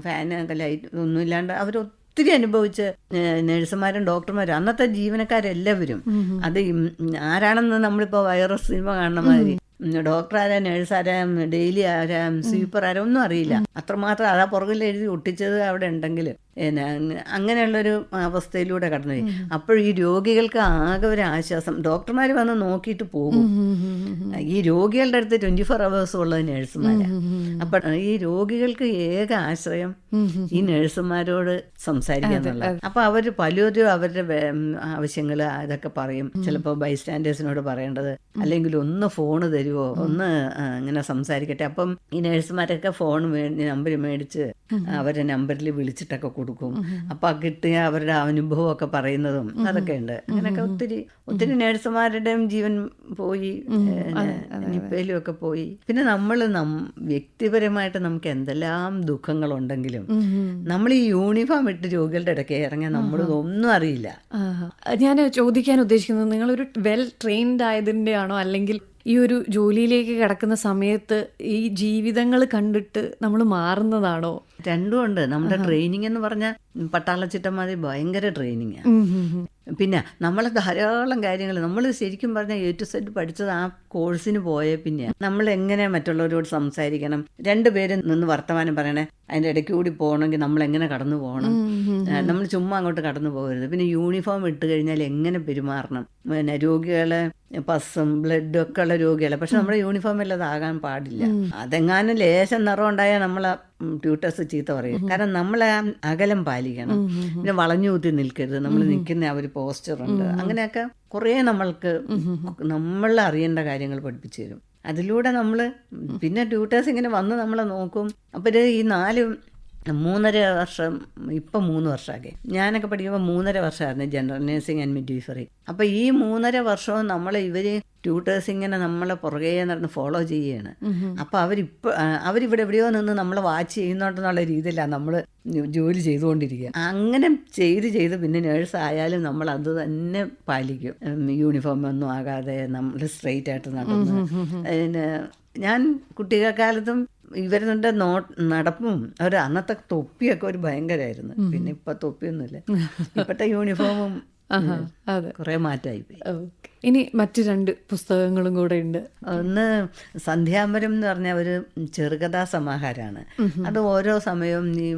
ഫാന് ലൈറ്റ് ഒന്നും ഇല്ലാണ്ട് അവർ ഒത്തിരി അനുഭവിച്ച് നേഴ്സുമാരും ഡോക്ടർമാരും അന്നത്തെ ജീവനക്കാരെല്ലാവരും അത് ആരാണെന്ന് നമ്മളിപ്പോൾ വൈറസ് സിനിമ കാണുന്ന മാതിരി ഡോക്ടർ ആരാ നേഴ്സ് ആരാ ഡെയിലി ആരാ സ്വീപ്പർ ആരാ ഒന്നും അറിയില്ല. അത്രമാത്രം അതാ പുറകിൽ എഴുതി ഒട്ടിച്ചത് അവിടെ ഉണ്ടെങ്കിൽ അങ്ങനെയുള്ളൊരു അവസ്ഥയിലൂടെ കടന്നുപോയി. അപ്പോൾ ഈ രോഗികൾക്ക് ആകെ ഒരു ആശ്വാസം. ഡോക്ടർമാർ വന്ന് നോക്കിയിട്ട് പോകും. ഈ രോഗികളുടെ അടുത്ത് ട്വന്റി ഫോർ അവേഴ്സ് ഉള്ളത് നേഴ്സുമാരാണ് അപ്പൊ ഈ രോഗികൾക്ക് ഏക ആശ്രയം ഈ നേഴ്സുമാരോട് സംസാരിക്കുക എന്നുള്ളത്. അപ്പൊ അവർ പലരും അവരുടെ ആവശ്യങ്ങൾ അതൊക്കെ പറയും. ചിലപ്പോൾ ബൈസ്റ്റാൻഡേഴ്സിനോട് പറയേണ്ടത്. അല്ലെങ്കിൽ ഒന്ന് ഫോണ് തരുവോ? ഒന്ന് ഇങ്ങനെ സംസാരിക്കട്ടെ. അപ്പം ഈ നേഴ്സുമാരൊക്കെ ഫോൺ നമ്പർ മേടിച്ച് അവരുടെ നമ്പറിൽ വിളിച്ചിട്ടൊക്കെ കൊടുക്കും. അപ്പൊ കിട്ടിയ അവരുടെ അനുഭവമൊക്കെ പറയുന്നതും അതൊക്കെ ഉണ്ട് അങ്ങനെയൊക്കെ ഒത്തിരി ഒത്തിരി നേഴ്സുമാരുടെയും ജീവൻ പോയി നിപ്പയിലും ഒക്കെ പോയി. പിന്നെ നമ്മൾ നം വ്യക്തിപരമായിട്ട് നമുക്ക് എന്തെല്ലാം ദുഃഖങ്ങളുണ്ടെങ്കിലും നമ്മൾ ഈ യൂണിഫോം ഇട്ട് രോഗികളുടെ ഇടയ്ക്ക് ഇറങ്ങിയാൽ നമ്മൾ ഒന്നും അറിയില്ല. ഞാൻ ചോദിക്കാൻ ഉദ്ദേശിക്കുന്നത് നിങ്ങൾ ഒരു വെൽ ട്രെയിൻഡ് ആയതിന്റെ ആണോ അല്ലെങ്കിൽ ഈ ഒരു ജോലിയിലേക്ക് കിടക്കുന്ന സമയത്ത് ഈ ജീവിതങ്ങൾ കണ്ടിട്ട് നമ്മൾ മാറുന്നതാണോ? രണ്ടും ഉണ്ട്. നമ്മുടെ ട്രെയിനിങ് എന്ന് പറഞ്ഞാൽ പട്ടാളച്ചിട്ടമാതിരി ഭയങ്കര ട്രെയിനിങ് പിന്നെ നമ്മൾ ധാരാളം കാര്യങ്ങൾ നമ്മൾ ശരിക്കും പറഞ്ഞാൽ എ ടു സെഡ് പഠിച്ചത് ആ കോഴ്സിന് പോയ പിന്നെ നമ്മൾ എങ്ങനെ മറ്റുള്ളവരോട് സംസാരിക്കണം? രണ്ടുപേരും നിന്ന് വർത്തമാനം പറയണേ. അതിന്റെ ഇടയ്ക്ക് കൂടി പോകണമെങ്കിൽ നമ്മൾ എങ്ങനെ കടന്നു പോകണം? നമ്മൾ ചുമ്മാ അങ്ങോട്ട് കടന്നു പോകരുത്. പിന്നെ യൂണിഫോം ഇട്ട് കഴിഞ്ഞാൽ എങ്ങനെ പെരുമാറണം? പിന്നെ രോഗികളെ പസ്സും ബ്ലഡും ഒക്കെ ഉള്ള രോഗികളെ. പക്ഷെ നമ്മുടെ യൂണിഫോം അതാകാൻ പാടില്ല. അതെങ്ങാനും ലേശം നിറം ഉണ്ടായാൽ നമ്മളെ ട്യൂട്ടേഴ്സ് ചീത്ത പറയും. കാരണം നമ്മൾ ആ അകലം പാലിക്കണം. പിന്നെ വളഞ്ഞു കൂത്തി നിൽക്കരുത്. നമ്മൾ നിൽക്കുന്ന ആ ഒരു പോസ്റ്ററുണ്ട് അങ്ങനെയൊക്കെ കുറേ നമ്മൾക്ക് നമ്മൾ അറിയേണ്ട കാര്യങ്ങൾ പഠിപ്പിച്ചു തരും. അതിലൂടെ നമ്മൾ പിന്നെ ട്യൂട്ടേഴ്സ് ഇങ്ങനെ വന്ന് നമ്മളെ നോക്കും. അപ്പോൾ ഈ നാല് മൂന്നര വർഷം ഇപ്പം മൂന്ന് വർഷമാകെ ഞാനൊക്കെ പഠിക്കുമ്പോൾ മൂന്നര വർഷമായിരുന്നു ജനറൽ നേഴ്സിംഗ് ആൻഡ് മിഡ്വൈഫറി അപ്പോൾ ഈ മൂന്നര വർഷവും നമ്മൾ ഇവർ ട്യൂട്ടേഴ്സ് ഇങ്ങനെ നമ്മളെ പുറകെ നടന്ന് ഫോളോ ചെയ്യുകയാണ് അപ്പോൾ അവരിപ്പോൾ അവരിവിടെ എവിടെയോ നിന്ന് നമ്മളെ വാച്ച് ചെയ്യുന്നുണ്ടെന്നുള്ള രീതിയിലാണ് നമ്മൾ ജോലി ചെയ്തുകൊണ്ടിരിക്കുക. അങ്ങനെ ചെയ്ത് ചെയ്ത് പിന്നെ നേഴ്സ് ആയാലും നമ്മൾ അത് തന്നെ പാലിക്കും. യൂണിഫോം ഒന്നും ആകാതെ നമ്മൾ സ്ട്രെയിറ്റ് ആയിട്ട് നടന്ന്. ഞാൻ കുട്ടികാലത്തും ഇവരുടെ നോ നടപ്പും അവർ അന്നത്തെ തൊപ്പിയൊക്കെ ഒരു ഭയങ്കരമായിരുന്നു പിന്നെ ഇപ്പൊ തൊപ്പിയൊന്നുമില്ല. ഇപ്പോഴത്തെ യൂണിഫോമും കുറെ മാറ്റമായി പോയി. ഇനി മറ്റു രണ്ട് പുസ്തകങ്ങളും കൂടെ ഉണ്ട്. ഒന്ന് സന്ധ്യാമരം എന്ന് പറഞ്ഞ ഒരു ചെറുകഥാ സമാഹാരമാണ്. അത് ഓരോ സമയവും നീ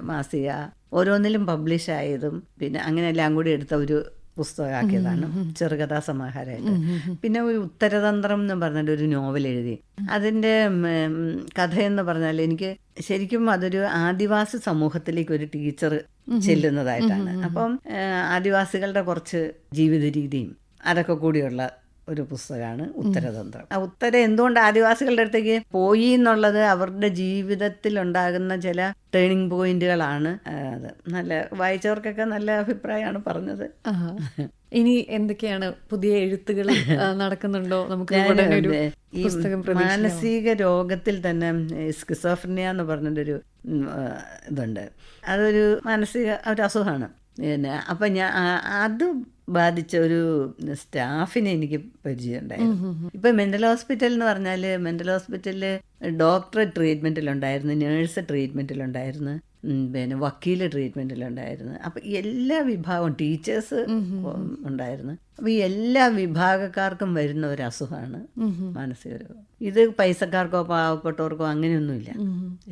മാസിക ഓരോന്നിലും പബ്ലിഷ് ആയതും പിന്നെ അങ്ങനെ എല്ലാം കൂടി എടുത്ത ഒരു പുസ്തകമാക്കിയതാണ്. ചെറുകഥാ സമാഹാരമായിട്ട് പിന്നെ ഒരു ഉത്തരതന്ത്രം എന്ന് പറഞ്ഞിട്ട് ഒരു നോവൽ എഴുതി. അതിന്റെ കഥയെന്ന് പറഞ്ഞാൽ എനിക്ക് ശരിക്കും അതൊരു ആദിവാസി സമൂഹത്തിലേക്ക് ഒരു ടീച്ചർ ചെല്ലുന്നതായിട്ടാണ്. അപ്പം ആദിവാസികളുടെ കുറച്ച് ജീവിത രീതിയും അതൊക്കെ കൂടിയുള്ള ഒരു പുസ്തകമാണ് ഉത്തരതന്ത്രം. ആ ഉത്തര എന്തുകൊണ്ട് ആദിവാസികളുടെ അടുത്തേക്ക് പോയി എന്നുള്ളത് അവരുടെ ജീവിതത്തിൽ ഉണ്ടാകുന്ന ചില ടേണിംഗ് പോയിന്റുകളാണ് അത്. നല്ല വായിച്ചവർക്കൊക്കെ നല്ല അഭിപ്രായമാണ് പറഞ്ഞത്. ഇനി എന്തൊക്കെയാണ് പുതിയ എഴുത്തുകൾ നടക്കുന്നുണ്ടോ? നമുക്ക് ഈ മാനസിക രോഗത്തിൽ തന്നെ സ്കിസോഫ്രനിയ എന്ന് ആ, ഇതുണ്ട്. അതൊരു മാനസിക ഒരു അസുഖമാണ്. പിന്നെ അപ്പം ഞാൻ അത് ബാധിച്ച ഒരു സ്റ്റാഫിനെ എനിക്ക് പരിചയമുണ്ടായിരുന്നു. ഇപ്പം മെന്റൽ ഹോസ്പിറ്റൽ എന്ന് പറഞ്ഞാൽ മെന്റൽ ഹോസ്പിറ്റലിൽ ഡോക്ടർ ട്രീറ്റ്മെന്റിലുണ്ടായിരുന്നു നേഴ്സ് ട്രീറ്റ്മെന്റിലുണ്ടായിരുന്നു പിന്നെ വക്കീൽ ട്രീറ്റ്മെന്റിലുണ്ടായിരുന്നു അപ്പം എല്ലാ വിഭാഗവും ടീച്ചേഴ്സ് ഉണ്ടായിരുന്നു. അപ്പം ഈ എല്ലാ വിഭാഗക്കാർക്കും വരുന്ന ഒരു അസുഖമാണ് മാനസിക രോഗം ഇത് പൈസക്കാർക്കോ പാവപ്പെട്ടവർക്കോ അങ്ങനെയൊന്നുമില്ല.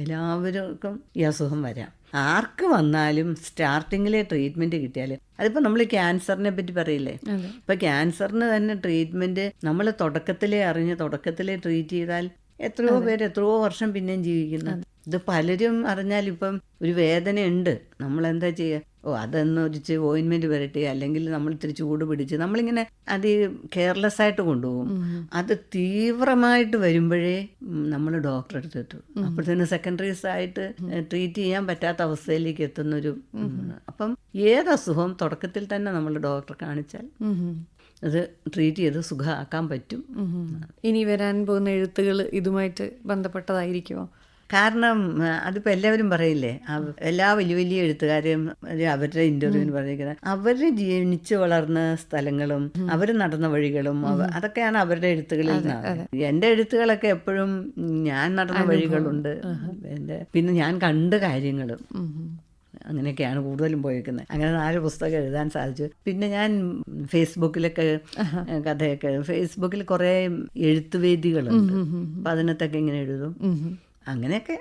എല്ലാവർക്കും ഈ അസുഖം വരാം. ആർക്ക് വന്നാലും സ്റ്റാർട്ടിങ്ങിലെ ട്രീറ്റ്മെന്റ് കിട്ടിയാൽ അതിപ്പോ നമ്മൾ ക്യാൻസറിനെ പറ്റി പറയില്ലേ? ഇപ്പൊ ക്യാൻസറിന് തന്നെ ട്രീറ്റ്മെന്റ് നമ്മൾ തുടക്കത്തിലേ അറിഞ്ഞ് തുടക്കത്തിലേ ട്രീറ്റ് ചെയ്താൽ എത്രയോ പേര് എത്രയോ വർഷം പിന്നെയും ജീവിക്കുന്നു. ഇത് പലരും അറിഞ്ഞാൽ ഇപ്പം ഒരു വേദനയുണ്ട്. നമ്മൾ എന്താ ചെയ്യുക ഓ അതെന്ന് ഒരിച്ച് ഓയിൻമെന്റ് വരട്ടെ അല്ലെങ്കിൽ നമ്മൾ ഇത്തിരി ചൂട് പിടിച്ച് നമ്മളിങ്ങനെ അത് കെയർലെസ് ആയിട്ട് കൊണ്ടുപോകും. അത് തീവ്രമായിട്ട് വരുമ്പോഴേ നമ്മൾ ഡോക്ടറെ അടുത്തിട്ടു അപ്പോഴത്തേന് സെക്കൻഡറീസ് ആയിട്ട് ട്രീറ്റ് ചെയ്യാൻ പറ്റാത്ത അവസ്ഥയിലേക്ക് എത്തുന്നൊരു അപ്പം ഏത് അസുഖവും തുടക്കത്തിൽ തന്നെ നമ്മൾ ഡോക്ടറെ കാണിച്ചാൽ അത് ട്രീറ്റ് ചെയ്ത് സുഖമാക്കാൻ പറ്റും. ഇനി വരാൻ പോകുന്ന എഴുത്തുകൾ ഇതുമായിട്ട് ബന്ധപ്പെട്ടതായിരിക്കുമോ? കാരണം അതിപ്പോൾ എല്ലാവരും പറയില്ലേ എല്ലാ വലിയ വലിയ എഴുത്തുകാരും അവരുടെ ഇന്റർവ്യൂവിന് പറഞ്ഞിരിക്കുന്നത് അവർ ജനിച്ചു വളർന്ന സ്ഥലങ്ങളും അവർ നടന്ന വഴികളും അതൊക്കെയാണ് അവരുടെ എഴുത്തുകളിൽ എന്റെ എഴുത്തുകളൊക്കെ എപ്പോഴും ഞാൻ നടന്ന വഴികളുണ്ട്. എന്റെ പിന്നെ ഞാൻ കണ്ട കാര്യങ്ങളും. അങ്ങനെയൊക്കെയാണ് കൂടുതലും പോയിരിക്കുന്നത് അങ്ങനെ നാല് പുസ്തകം എഴുതാൻ സാധിച്ചു. പിന്നെ ഞാൻ ഫേസ്ബുക്കിലൊക്കെ കഥയൊക്കെ ഫേസ്ബുക്കിൽ കുറേ എഴുത്തുവേദികളുണ്ട്. അപ്പം അതിനകത്തൊക്കെ ഇങ്ങനെ എഴുതും. അങ്ങനെയൊക്കെ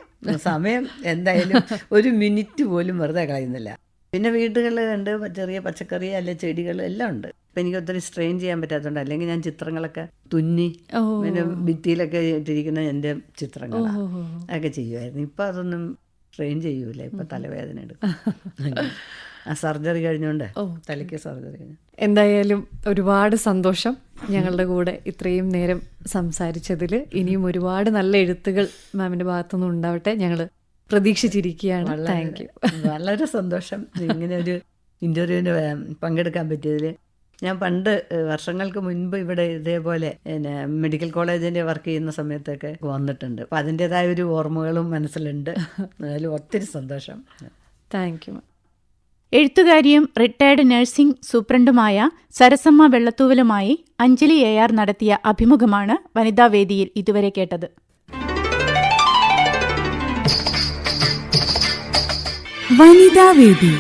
സമയം എന്തായാലും ഒരു മിനിറ്റ് പോലും വെറുതെ കളയുന്നില്ല. പിന്നെ വീടുകളിൽ ഉണ്ട് ചെറിയ പച്ചക്കറി അല്ലെ ചെടികൾ എല്ലാം ഉണ്ട്. ഇപ്പം എനിക്ക് ഒത്തിരി സ്ട്രെയിൻ ചെയ്യാൻ പറ്റാത്തതുകൊണ്ട് അല്ലെങ്കിൽ ഞാൻ ചിത്രങ്ങളൊക്കെ തുന്നി പിന്നെ ഭിത്തിയിലൊക്കെ ഇട്ടിരിക്കുന്ന എന്റെ ചിത്രങ്ങൾ അതൊക്കെ ചെയ്യുമായിരുന്നു ഇപ്പം അതൊന്നും സ്ട്രെയിൻ ചെയ്യൂല? ഇപ്പം തലവേദന എടുക്കും. ആ സർജറി കഴിഞ്ഞുകൊണ്ട് തലയ്ക്ക് സർജറി കഴിഞ്ഞു. എന്തായാലും ഒരുപാട് സന്തോഷം ഞങ്ങളുടെ കൂടെ ഇത്രയും നേരം സംസാരിച്ചതിൽ ഇനിയും ഒരുപാട് നല്ല എഴുത്തുകൾ മാമിന്റെ ഭാഗത്തുനിന്ന് ഉണ്ടാവട്ടെ. ഞങ്ങൾ പ്രതീക്ഷിച്ചിരിക്കുകയാണ്. താങ്ക് യു വളരെ സന്തോഷം. ഇങ്ങനെ ഒരു ഇന്റർവ്യൂവിന് പങ്കെടുക്കാൻ പറ്റിയതിൽ ഞാൻ പണ്ട് വർഷങ്ങൾക്ക് മുൻപ് ഇവിടെ ഇതേപോലെ പിന്നെ മെഡിക്കൽ കോളേജിന്റെ വർക്ക് ചെയ്യുന്ന സമയത്തൊക്കെ വന്നിട്ടുണ്ട്. അപ്പം അതിന്റെതായ ഒരു ഓർമ്മകളും മനസ്സിലുണ്ട്. അതിൽ ഒത്തിരി സന്തോഷം. താങ്ക് യു എഴുത്തുകാരിയും റിട്ടയർഡ് നഴ്സിംഗ് സൂപ്രണ്ടുമായ സരസമ്മ വെള്ളത്തൂവലുമായി അഞ്ജലി എ ആർ നടത്തിയ അഭിമുഖമാണ് വനിതാവേദിയിൽ ഇതുവരെ കേട്ടത്. വനിതാവേദി